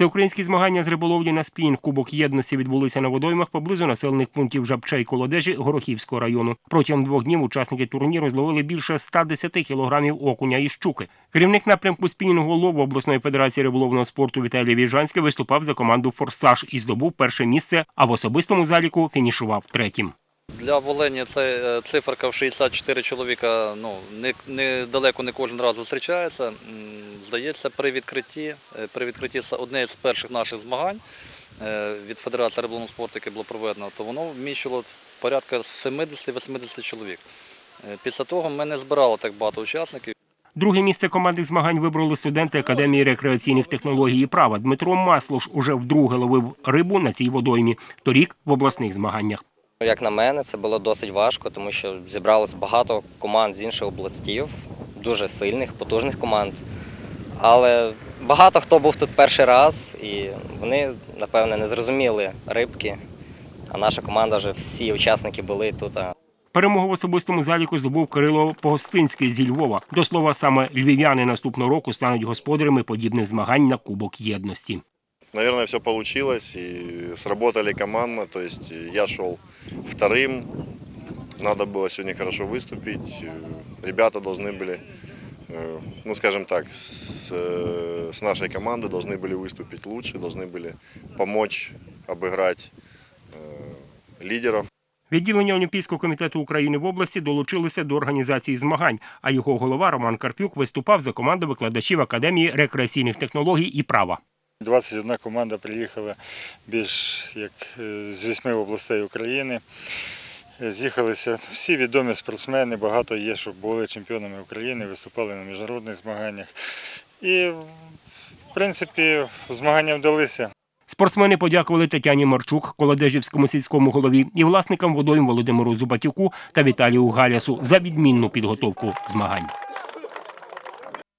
Всеукраїнські змагання з риболовлі на спінінг Кубок єдності відбулися на водоймах поблизу населених пунктів Жабча Колодежі Горохівського району. Протягом двох днів учасники турніру зловили більше 110 кілограмів окуня і щуки. Керівник напрямку спінінгу лову обласної федерації риболовного спорту Віталій Віжанський виступав за команду Форсаж і здобув перше місце, а в особистому заліку фінішував третім. Для Волині це е, циферка в 64 чоловіка. Ну не далеко не кожен раз зустрічається. Здається, при відкритті, е, при відкритті одне з перших наших змагань е, від Федерації риболовного спорту, яке було проведено, то воно вміщувало порядка 70-80 чоловік. Е, Після того ми не збирали так багато учасників. Друге місце командних змагань вибрали студенти Академії рекреаційних технологій і права. Дмитро Маслуш уже вдруге ловив рибу на цій водоймі, торік в обласних змаганнях. Як на мене, це було досить важко, тому що зібралось багато команд з інших областів, дуже сильних, потужних команд. Але багато хто був тут перший раз, і вони, напевне, не зрозуміли рибки. А наша команда вже всі учасники були тут. а Перемогу в особистому заліку здобув Кирило Погостинський зі Львова. До слова, саме львів'яни наступного року стануть господарями подібних змагань на Кубок єдності. Наверное, все получилось и сработали командно. То есть я шел вторым. Надо было сегодня хорошо выступить. Э, Ребята должны были, э, ну скажем так, с, э, с нашей команды должны были выступить лучше, должны были помочь обыграть э, лидеров. Відділення Олімпійського комітету України в області долучилися до організації змагань, а його голова Роман Карпюк виступав за команду викладачів Академії рекреаційних технологій і права. 21 команда приїхала більш як е, з вісьми областей України. З'їхалися всі відомі спортсмени, багато є, що були чемпіонами України, виступали на міжнародних змаганнях. І, в принципі, змагання вдалися. Спортсмени подякували Тетяні Марчук, Колодежівському сільському голові і власникам водойм Володимиру Зубатюку та Віталію Галясу за відмінну підготовку змагань.